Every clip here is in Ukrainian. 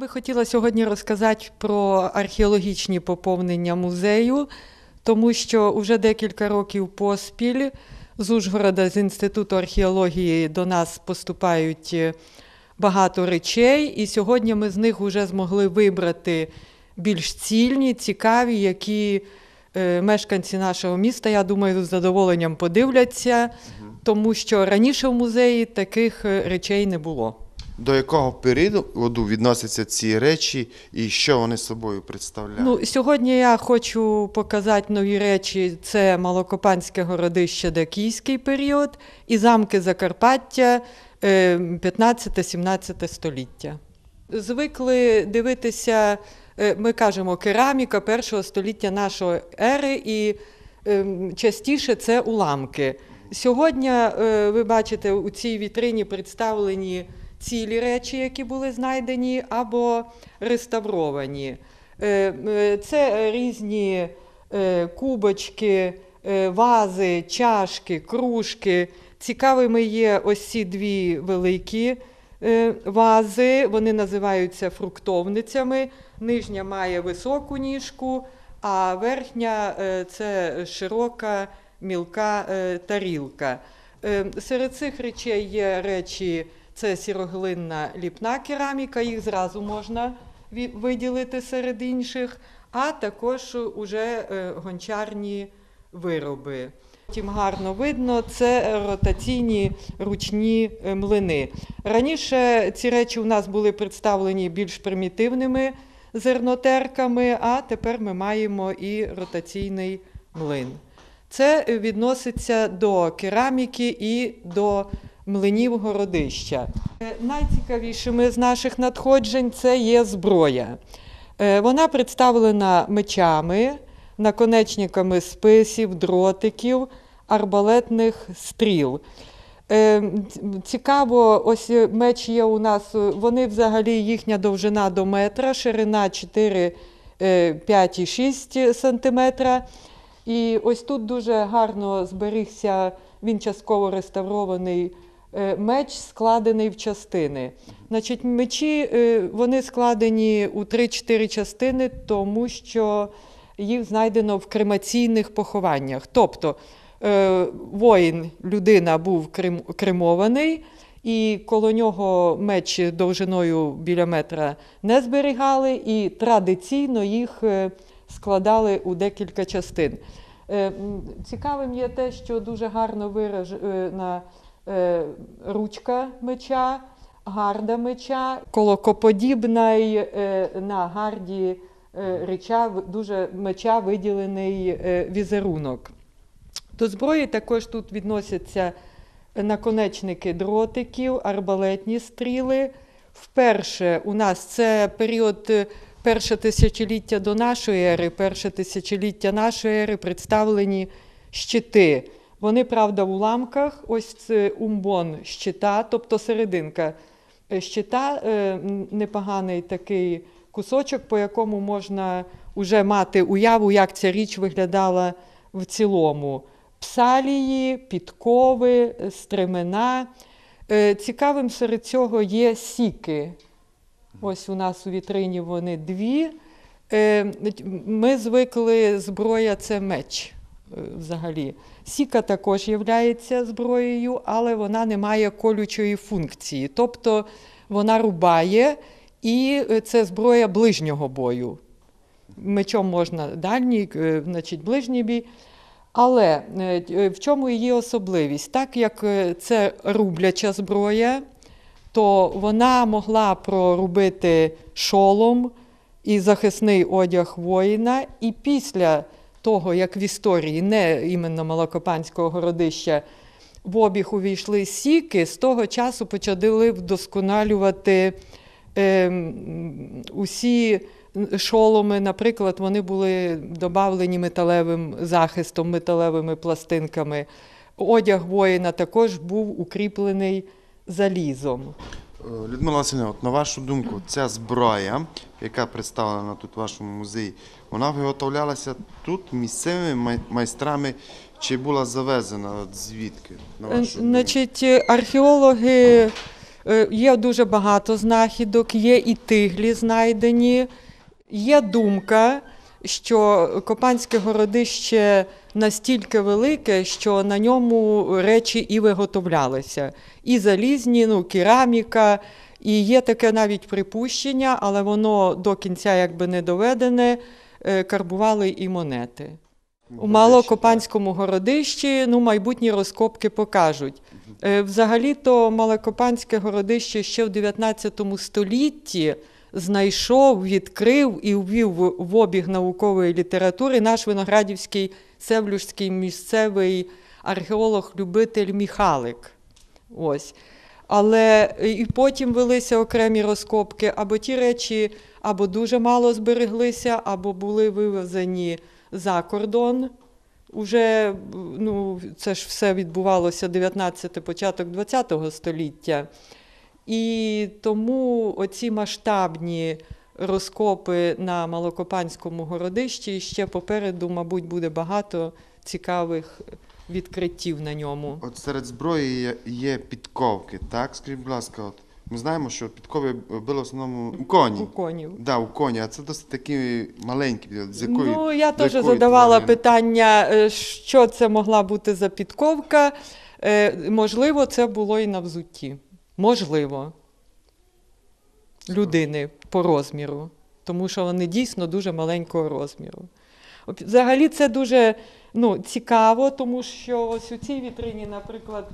Би хотіла сьогодні розказати про археологічні поповнення музею, тому що вже декілька років поспіль з Ужгорода, з Інституту археології до нас поступають е, багато речей, і сьогодні ми з них вже змогли вибрати більш цільні, цікаві, які е, мешканці нашого міста, я думаю, з задоволенням подивляться, тому що раніше в музеї таких е, речей не було. До якого періоду відносяться ці речі і що вони собою представляють? Ну, сьогодні я хочу показати нові речі. Це Малокопанське городище Дакійський період і замки Закарпаття е, 15-17 століття. Звикли дивитися, е, ми кажемо, кераміка першого століття нашої ери, і е, частіше це уламки. Сьогодні е, ви бачите, у цій вітрині представлені цілі речі, які були знайдені, або реставровані. Е, е, Це різні е, кубочки, вази, чашки, кружки. Цікавими є ось ці дві великі вази. Вони називаються фруктовницями. Нижня має високу ніжку, а верхня це широка мілка тарілка. Серед цих речей є речі, це сіроглинна ліпна кераміка, їх зразу можна виділити серед інших, а також уже е, гончарні вироби. Тим гарно видно, це ротаційні ручні е, млини. Раніше ці речі у нас були представлені більш примітивними зернотерками, а тепер ми маємо і ротаційний млин. Це відноситься до кераміки і до млинів городища. Е, Найцікавішими з наших надходжень це є зброя. Е, Вона представлена мечами, наконечниками списів, дротиків, арбалетних стріл. Е, Цікаво, ось меч є у нас, вони взагалі їхня довжина до метра, ширина 4, е, 5 і 6 сантиметра. І ось тут дуже гарно зберігся, він частково реставрований меч, складений в частини. Значить, мечі е, вони складені у 3-4 частини, тому що їх знайдено в кремаційних похованнях. Тобто е, воїн, людина був кремований, і коло нього меч довжиною біля метра не зберігали, і традиційно їх е, складали у декілька частин. Е, Цікавим є те, що дуже гарно виражена е, ручка меча, гарда меча, колокоподібна е, на гарді е, реча, дуже меча виділений е, візерунок. До зброї також тут відносяться наконечники дротиків, арбалетні стріли. Вперше у нас це період е, перше тисячоліття до нашої ери, перше тисячоліття нашої ери представлені щити. Вони, правда, в уламках, ось це умбон щита, тобто серединка е, щита, е, непоганий такий кусочок, по якому можна вже мати уяву, як ця річ виглядала в цілому. Псалії, підкови, стремена. Е, Цікавим серед цього є сіки. Ось у нас у вітрині вони дві. Ми звикли, зброя це меч взагалі. Сіка також є зброєю, але вона не має колючої функції. Тобто вона рубає, і е, це зброя ближнього бою. Мечом можна дальній, е, значить, ближній бій. Але е, в чому її особливість? Так як це рубляча зброя, то вона могла прорубити шолом і захисний одяг воїна, і після того, як в історії не іменно Малокопанського городища в обіг увійшли сіки, з того часу почали вдосконалювати ем, усі шоломи, наприклад, вони були додавлені металевим захистом, металевими пластинками. Одяг воїна також був укріплений залізом. Людмила Васильівна, от на вашу думку, ця зброя, яка представлена тут в вашому музеї, вона виготовлялася тут місцевими майстрами чи була завезена от звідки? На Е, вашу? Значить, археологи Е, Є дуже багато знахідок, є і тиглі знайдені. Є думка, що Копанське городище настільки велике, що на ньому речі і виготовлялися. І залізні, ну, кераміка, і є таке навіть припущення, але воно до кінця якби не доведене, е, карбували і монети. У Малокопанському городищі ну, майбутні розкопки покажуть. Е, Взагалі-то Малокопанське городище ще в 19 столітті знайшов, відкрив і ввів в- обіг наукової літератури наш виноградівський севлюшський місцевий археолог-любитель Міхалик. Ось. Але е, і потім велися окремі розкопки, або ті речі або дуже мало збереглися, або були вивезені за кордон. Уже ну, це ж все відбувалося 19 початок 20 століття. І тому оці масштабні розкопи на Малокопанському городищі ще попереду, мабуть, буде багато цікавих відкриттів на ньому. От серед зброї є, підковки, так? Скажіть, будь ласка, от ми знаємо, що підкови були в основному у коні. У конів. Да, у коні, а це досить такі маленькі, з якої. Ну, я теж задавала тварини? питання, е, що це могла бути за підковка. Е, Можливо, це було і на взутті. Можливо. Людини по розміру. Тому що вони дійсно дуже маленького розміру. Взагалі це дуже ну, цікаво, тому що ось у цій вітрині, наприклад,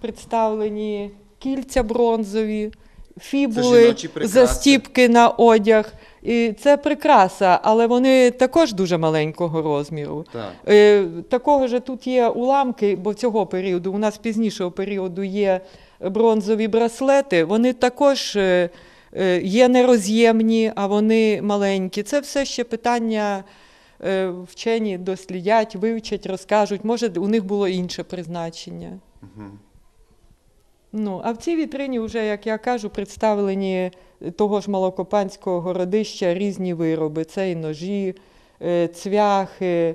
представлені кільця бронзові, фібули, застіпки на одяг. І це прикраса, але вони також дуже маленького розміру. Так. Е, Такого ж тут є уламки, бо цього періоду, у нас пізнішого періоду є бронзові браслети. Вони також е, е, є нероз'ємні, а вони маленькі. Це все ще питання е, вчені дослідять, вивчать, розкажуть. Може, у них було інше призначення. Ну, а в цій вітрині вже, як я кажу, представлені того ж Малокопанського городища різні вироби. Це і ножі, цвяхи,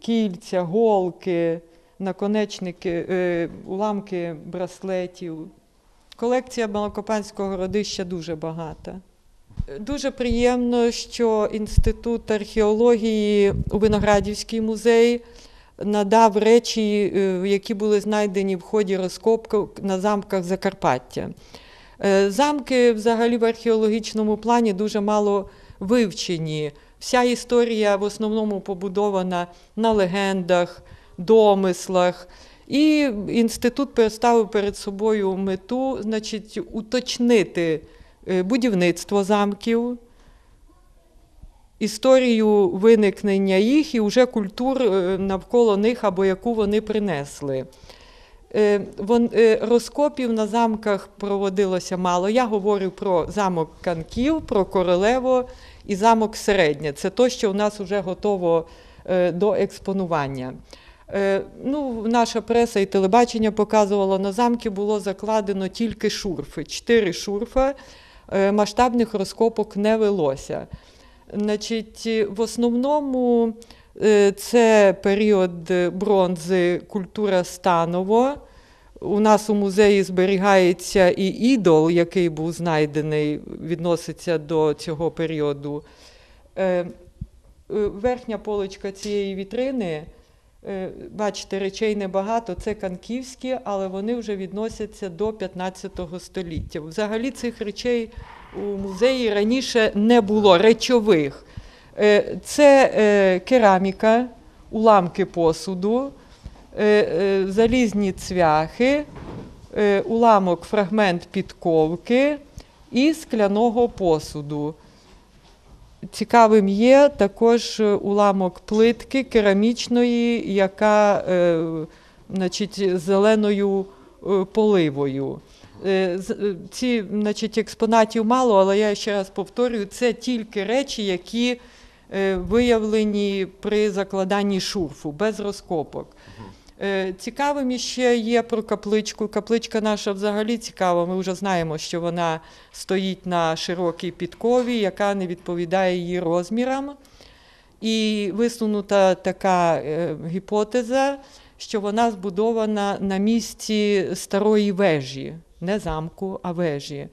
кільця, голки, наконечники, е, уламки браслетів. Колекція Малокопанського городища дуже багата. Дуже приємно, що Інститут археології у Виноградівський музей надав речі, е, які були знайдені в ході розкопок на замках Закарпаття. Е, Замки взагалі в археологічному плані дуже мало вивчені. Вся історія в основному побудована на легендах, домислах. І інститут поставив перед собою мету, значить, уточнити е, будівництво замків, історію виникнення їх і вже культур е, навколо них або яку вони принесли. Е, Розкопів на замках проводилося мало. Я говорю про замок Канків, про Королево і замок Середнє. Це то, що у нас вже готово до експонування. Е, Ну, наша преса і телебачення показувало, на замки було закладено тільки шурфи, чотири шурфа. Е, Масштабних розкопок не велося. Значить, в основному е, це період бронзи, культура станово. У нас у музеї зберігається і ідол, який був знайдений, відноситься до цього періоду. Верхня полочка цієї вітрини, бачите, речей небагато, це канківські, але вони вже відносяться до 15 століття. Взагалі цих речей у музеї раніше не було речових. Е, Це е, кераміка, уламки посуду, е, е, залізні цвяхи, е, уламок, фрагмент підковки і скляного посуду. Цікавим є також е, уламок плитки керамічної, яка е, значить, зеленою е, поливою. Ці значить, експонатів мало, але я ще раз повторюю, це тільки речі, які виявлені при закладанні шурфу, без розкопок. Е, Цікавим іще є про капличку. Капличка наша взагалі цікава. Ми вже знаємо, що вона стоїть на широкій підкові, яка не відповідає її розмірам. І висунута така е, гіпотеза, що вона збудована на місці старої вежі, не замку, а вежі.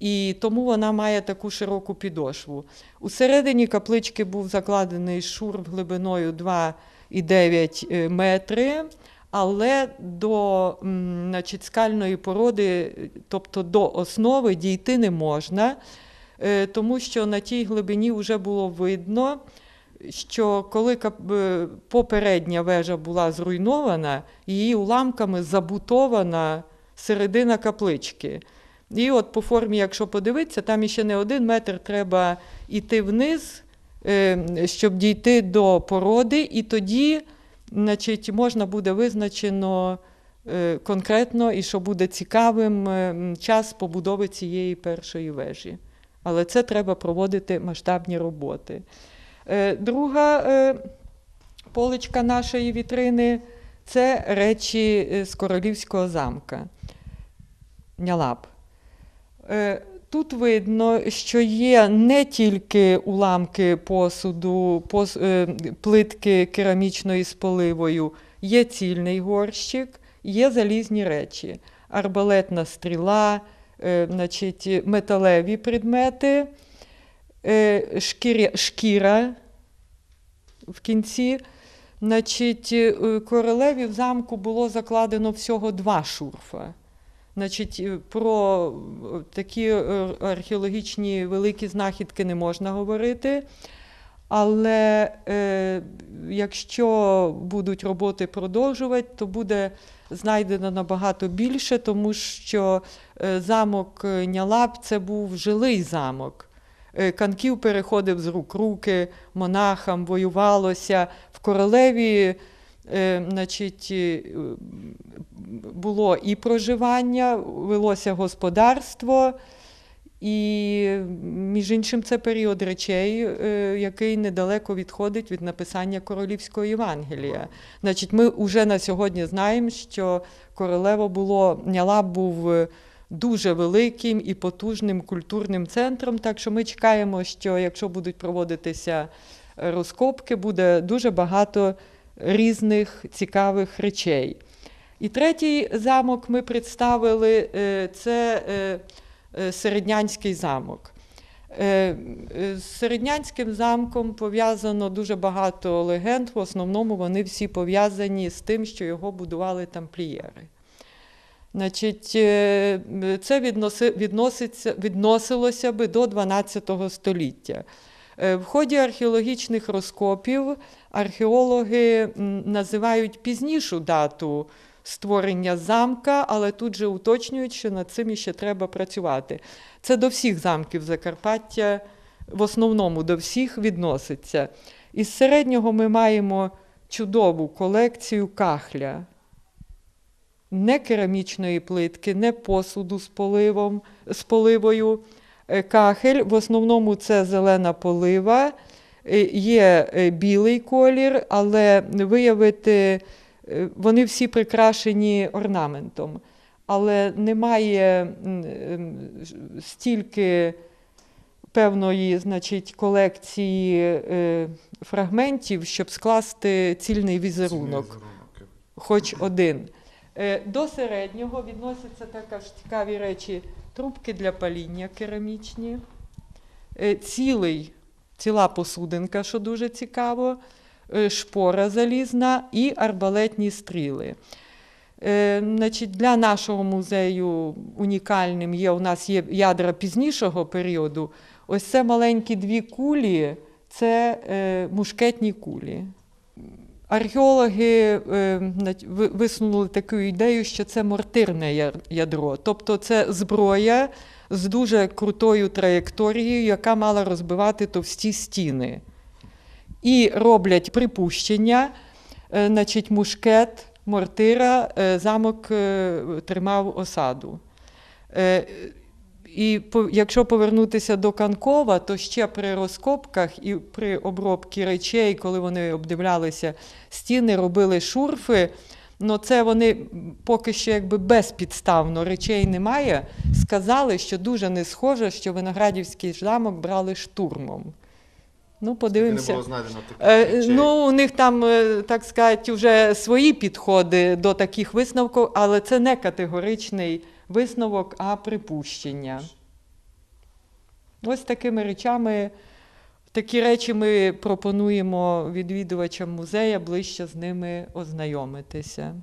І тому вона має таку широку підошву. У середині каплички був закладений шур глибиною 2,9 е, метри, але до значить, скальної породи, тобто до основи, дійти не можна, е, тому що на тій глибині вже було видно, що коли е, попередня вежа була зруйнована, її уламками забутована середина каплички. І от по формі, якщо подивитися, там іще не один метр треба йти вниз, е, щоб дійти до породи, і тоді значить, можна буде визначено е, конкретно і що буде цікавим е, час побудови цієї першої вежі. Але це треба проводити масштабні роботи. Е, Друга е, поличка нашої вітрини це речі е, з королівського замка. Нялап. Тут видно, що є не тільки уламки посуду, пос, е, плитки керамічної з поливою, є цільний горщик, є залізні речі, арбалетна стріла, е, значить, металеві предмети, е, шкіря, шкіра в кінці. Значить, королеві в замку було закладено всього два шурфа. Значить, е, про е, такі е, археологічні великі знахідки не можна говорити. Але е, якщо будуть роботи продовжувати, то буде знайдено набагато більше, тому що замок Нялап це був жилий замок. Канків переходив з рук руки, монахам воювалося. В королеві е, значить, було і проживання, велося господарство, і, між іншим, це період речей, е, який недалеко відходить від написання королівського Євангелія. Значить, ми вже на сьогодні знаємо, що королево було, Нялаб був е, дуже великим і потужним культурним центром. Так що ми чекаємо, що якщо будуть проводитися розкопки, буде дуже багато різних цікавих речей. І третій замок ми представили е, це е, е, Середнянський замок. З Середнянським замком пов'язано дуже багато легенд. В основному вони всі пов'язані з тим, що його будували тамплієри. Значить, це відноситься, відносилося би до 12 століття. В ході археологічних розкопів археологи називають пізнішу дату створення замка, але тут же уточнюють, що над цим іще треба працювати. Це до всіх замків Закарпаття, в основному до всіх відноситься. Із середнього ми маємо чудову колекцію кахля. Не керамічної плитки, не посуду з, поливом, з поливою. Е, Кахель, в основному це зелена полива, е, є е, білий колір, але виявити, вони всі прикрашені орнаментом. Але немає ем, стільки певної значить, колекції е, фрагментів, щоб скласти цільний візерунок хоч один. Е, До середнього відносяться також цікаві речі: трубки для паління керамічні, е, цілий, ціла посудинка, що дуже цікаво, е, шпора залізна і арбалетні стріли. Е, Значить, для нашого музею унікальним є у нас є ядра пізнішого періоду. Ось це маленькі дві кулі, це е, мушкетні кулі. Археологи е, висунули таку ідею, що це мортирне ядро, тобто це зброя з дуже крутою траєкторією, яка мала розбивати товсті стіни. І роблять припущення, е, значить, мушкет, мортира, е, замок е, тримав осаду. І якщо повернутися до Канкова, то ще при розкопках і при обробці речей, коли вони обдивлялися стіни, робили шурфи. Ну, це вони поки що якби безпідставно речей немає. Сказали, що дуже не схоже, що Виноградівський замок брали штурмом. Ну, Не було знайдено таких Е, речей. ну, у них там, е, так сказати, вже свої підходи до таких висновків, але це не категоричний висновок, а припущення. Ось такими речами, такі речі ми пропонуємо відвідувачам музея ближче з ними ознайомитися.